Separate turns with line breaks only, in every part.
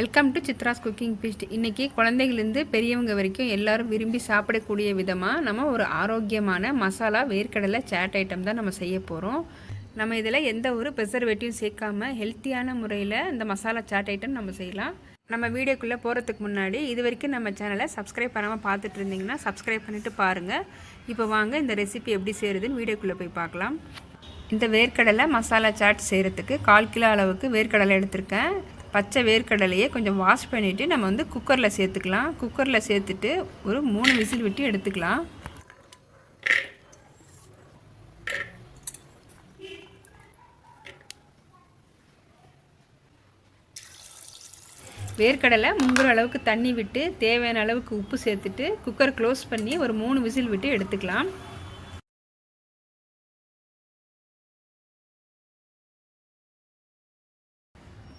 Welcome to Chitra's cooking feast இன்றைக்கி குழந்தைகள்லேருந்து பெரியவங்க வரைக்கும் எல்லாரும் விரும்பி சாப்பிடக்கூடிய விதமாக நம்ம ஒரு ஆரோக்கியமான மசாலா வேர்க்கடலை சேட் ஐட்டம் தான் நம்ம செய்ய போகிறோம் நம்ம இதில் எந்த ஒரு ப்ரிசர்வேட்டிவும் சேர்க்காம ஹெல்த்தியான முறையில் இந்த மசாலா சாட் ஐட்டம் நம்ம செய்யலாம். நம்ம வீடியோக்குள்ளே போகிறதுக்கு முன்னாடி இது வரைக்கும் நம்ம சேனலை சப்ஸ்கிரைப் பண்ணாமல் பார்த்துட்டு இருந்தீங்கன்னா சப்ஸ்கிரைப் பண்ணிவிட்டு பாருங்கள் இப்போ வாங்க இந்த ரெசிபி எப்படி செய்கிறதுன்னு வீடியோக்குள்ளே போய் பார்க்கலாம். இந்த வேர்க்கடலை மசாலா சாட் செய்கிறதுக்கு கால் கிலோ அளவுக்கு வேர்க்கடலை எடுத்திருக்கேன். பச்சை வேர்க்கடலையை கொஞ்சம் வாஷ் பண்ணிவிட்டு நம்ம வந்து குக்கரில் சேர்த்துக்கலாம். குக்கரில் சேர்த்துட்டு ஒரு மூணு விசில் விட்டு எடுத்துக்கலாம். வேர்க்கடலை முங்குற அளவுக்கு தண்ணி விட்டு தேவையான அளவுக்கு உப்பு சேர்த்துட்டு குக்கர் க்ளோஸ் பண்ணி ஒரு மூணு விசில் விட்டு எடுத்துக்கலாம்.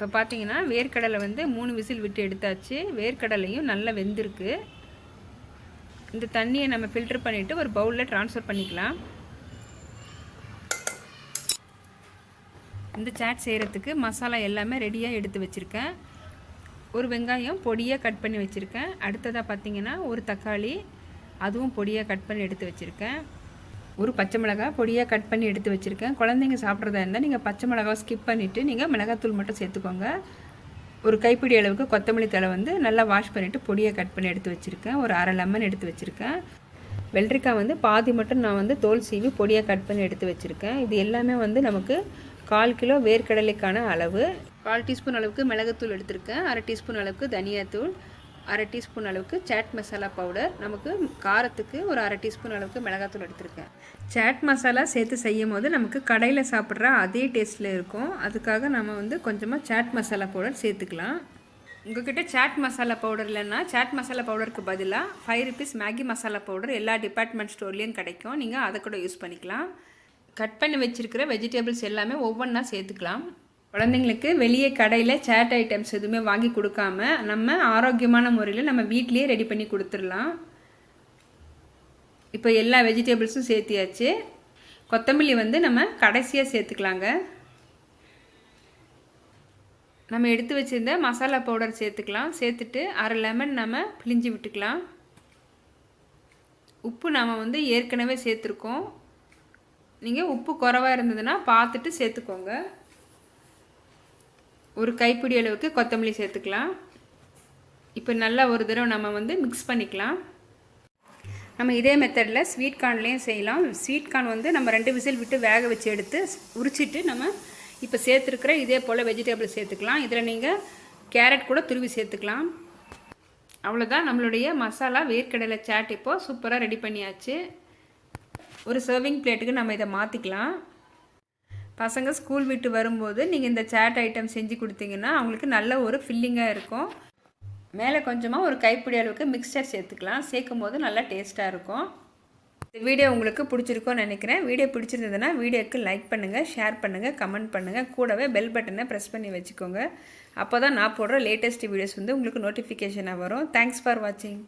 இப்போ பார்த்தீங்கன்னா வேர்க்கடலை வந்து மூணு விசில் விட்டு எடுத்தாச்சு. வேர்க்கடலையும் நல்லா வெந்திருக்கு. இந்த தண்ணியை நம்ம ஃபில்டர் பண்ணிவிட்டு ஒரு பவுலில் ட்ரான்ஸ்ஃபர் பண்ணிக்கலாம். இந்த சாட் செய்கிறதுக்கு மசாலா எல்லாமே ரெடியாக எடுத்து வச்சுருக்கேன். ஒரு வெங்காயம் பொடியாக கட் பண்ணி வச்சுருக்கேன். அடுத்ததாக பார்த்தீங்கன்னா ஒரு தக்காளி அதுவும் பொடியாக கட் பண்ணி எடுத்து வச்சுருக்கேன். ஒரு பச்சை மிளகாய் பொடியாக கட் பண்ணி எடுத்து வச்சுருக்கேன். குழந்தைங்க சாப்பிட்றதா இருந்தால் நீங்கள் பச்சை மிளகாவை ஸ்கிப் பண்ணிவிட்டு நீங்கள் மிளகாத்தூள் மட்டும் சேர்த்துக்கோங்க. ஒரு கைப்பிடி அளவுக்கு கொத்தமல்லி தலை வந்து நல்லா வாஷ் பண்ணிவிட்டு பொடியாக கட் பண்ணி எடுத்து வச்சுருக்கேன். ஒரு அரை லெமன் எடுத்து வச்சுருக்கேன். வெள்ளரிக்காய் வந்து பாதி மட்டும் நான் வந்து தோல் சீவி பொடியாக கட் பண்ணி எடுத்து வச்சுருக்கேன். இது எல்லாமே வந்து நமக்கு கால் கிலோ வேர்க்கடலைக்கான அளவு. கால் டீஸ்பூன் அளவுக்கு மிளகுத்தூள் எடுத்திருக்கேன். அரை டீஸ்பூன் அளவுக்கு தனியாத்தூள். அரை டீஸ்பூன் அளவுக்கு சாட் மசாலா பவுடர். நமக்கு காரத்துக்கு ஒரு அரை டீஸ்பூன் அளவுக்கு மிளகாத்தூள் எடுத்திருக்கேன். சாட் மசாலா சேர்த்து செய்யும் போது நமக்கு கடையில் சாப்பிட்ற அதே டேஸ்ட்டில் இருக்கும். அதுக்காக நம்ம வந்து கொஞ்சமாக சாட் மசாலா பவுடர் சேர்த்துக்கலாம். உங்ககிட்ட சாட் மசாலா பவுடர் இல்லைன்னா சாட் மசாலா பவுடருக்கு பதிலாக five rupees Maggi masala powder எல்லா டிபார்ட்மெண்ட் ஸ்டோர்லேயும் கிடைக்கும். நீங்கள் அதை கூட யூஸ் பண்ணிக்கலாம். கட் பண்ணி வச்சுருக்கிற வெஜிடபிள்ஸ் எல்லாமே ஒவ்வொன்றா சேர்த்துக்கலாம். குழந்தைங்களுக்கு வெளியே கடையில் சேட் ஐட்டம்ஸ் எதுவுமே வாங்கி கொடுக்காம நம்ம ஆரோக்கியமான முறையில் நம்ம வீட்லேயே ரெடி பண்ணி கொடுத்துடலாம். இப்போ எல்லா வெஜிடபிள்ஸும் சேர்த்தியாச்சு. கொத்தமல்லி வந்து நம்ம கடைசியாக சேர்த்துக்கலாங்க. நம்ம எடுத்து வச்சுருந்த மசாலா பவுடர் சேர்த்துக்கலாம். சேர்த்துட்டு அரை லெமன் நம்ம பிழிஞ்சு விட்டுக்கலாம். உப்பு நாம் வந்து ஏற்கனவே சேர்த்துருக்கோம். நீங்கள் உப்பு குறவாக இருந்ததுன்னா பார்த்துட்டு சேர்த்துக்கோங்க. ஒரு கைப்பிடி அளவுக்கு கொத்தமல்லி சேர்த்துக்கலாம். இப்போ நல்லா ஒரு தடவை நம்ம வந்து மிக்ஸ் பண்ணிக்கலாம். நம்ம இதே மெத்தடில் ஸ்வீட் கார்ன்லேயும் செய்யலாம். ஸ்வீட் கார்ன் வந்து நம்ம ரெண்டு விசில் விட்டு வேக வச்சு எடுத்து உரிச்சிட்டு நம்ம இப்போ சேர்த்துருக்கிற இதே போல் வெஜிடபிள் சேர்த்துக்கலாம். இதில் நீங்கள் கேரட் கூட துருவி சேர்த்துக்கலாம். அவ்வளோதான் நம்மளுடைய மசாலா வேர்க்கடலை சாட் இப்போது சூப்பராக ரெடி பண்ணியாச்சு. ஒரு சர்விங் பிளேட்டுக்கு நம்ம இதை மாற்றிக்கலாம் பசங்க ஸ்கூல் விட்டு வரும்போது நீங்கள் இந்த சேட் ஐட்டம் செஞ்சு கொடுத்தீங்கன்னா அவங்களுக்கு நல்ல ஒரு ஃபில்லிங்காக இருக்கும். மேலே கொஞ்சமாக ஒரு கைப்பிடி அளவுக்கு மிக்சர் சேர்த்துக்கலாம். சேர்க்கும் போது நல்லா டேஸ்ட்டாக இருக்கும். இந்த வீடியோ உங்களுக்கு பிடிச்சிருக்கும்னு நினைக்கிறேன். வீடியோ பிடிச்சிருந்ததுன்னா வீடியோக்கு லைக் பண்ணுங்கள் ஷேர் பண்ணுங்கள் கமெண்ட் பண்ணுங்கள் கூடவே பெல் பட்டனை ப்ரெஸ் பண்ணி வச்சுக்கோங்க. அப்போ தான் நான் போடுற லேட்டஸ்ட் வீடியோஸ் வந்து உங்களுக்கு நோட்டிஃபிகேஷனாக வரும். தேங்க்ஸ் ஃபார் வாட்சிங்